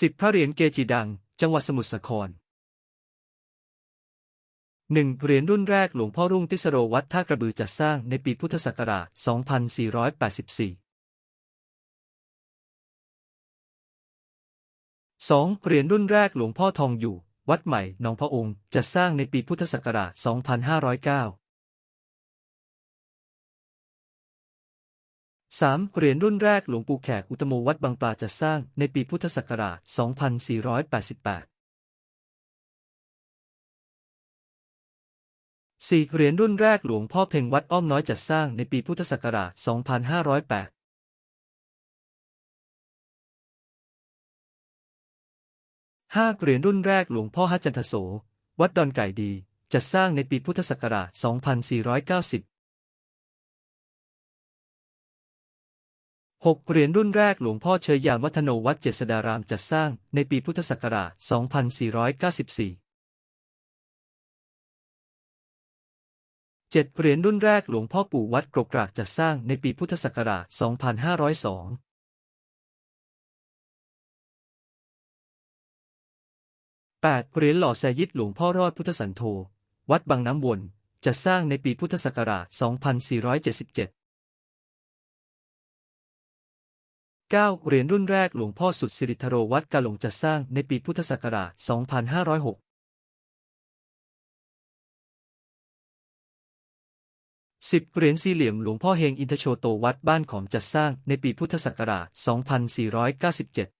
สิบพระเหรียญเกจิดัง จังหวัดสมุทรสาครหนึ่งเหรียญรุ่นแรกหลวงพ่อรุ่งติสโรวัดท่ากระบือจัดสร้างในปีพุทธศักราช 2484สองเหรียญรุ่นแรกหลวงพ่อทองอยู่ วัดใหม่หนองพระองค์จัดสร้างในปีพุทธศักราช 2509 สามเหรียญรุ่นแรกหลวงปู่แขกอุตโมวัดบางปลาจัดสร้างในปีพุทธศักราช 2488สี่เหรียญรุ่นแรกหลวงพ่อเพ่งวัดอ้อมน้อยจัดสร้างในปีพุทธศักราช 2508ห้าเหรียญรุ่นแรกหลวงพ่อฮัจจันทโส วัดดอนไก่ดี จัดสร้างในปีพุทธศักราช 2490 หกเหรียญรุ่นแรกหลวงพ่อเชยยานวัฒโนวัดเจษฎารามจัดสร้างในปีพุทธศักราช 2494เจ็ดเหรียญรุ่นแรกหลวงพ่อปู่วัดกรกกรากจัดสร้างในปีพุทธศักราช 2502 8 เหรียญหล่อแซยิดหลวงพ่อรอดพุทธสันโธ วัดบางน้ำวนจัดสร้างในปีพุทธศักราช 2477 9 เหรียญรุ่นแรกหลวงพ่อสุดสิริธโรวัดกาหลงจัดสร้างในปีพุทธศักราช 2506สิบเหรียญสี่เหลี่ยมหลวงพ่อเฮงอินทโชโตวัดบ้านขอมจัดสร้างในปีพุทธศักราช 2497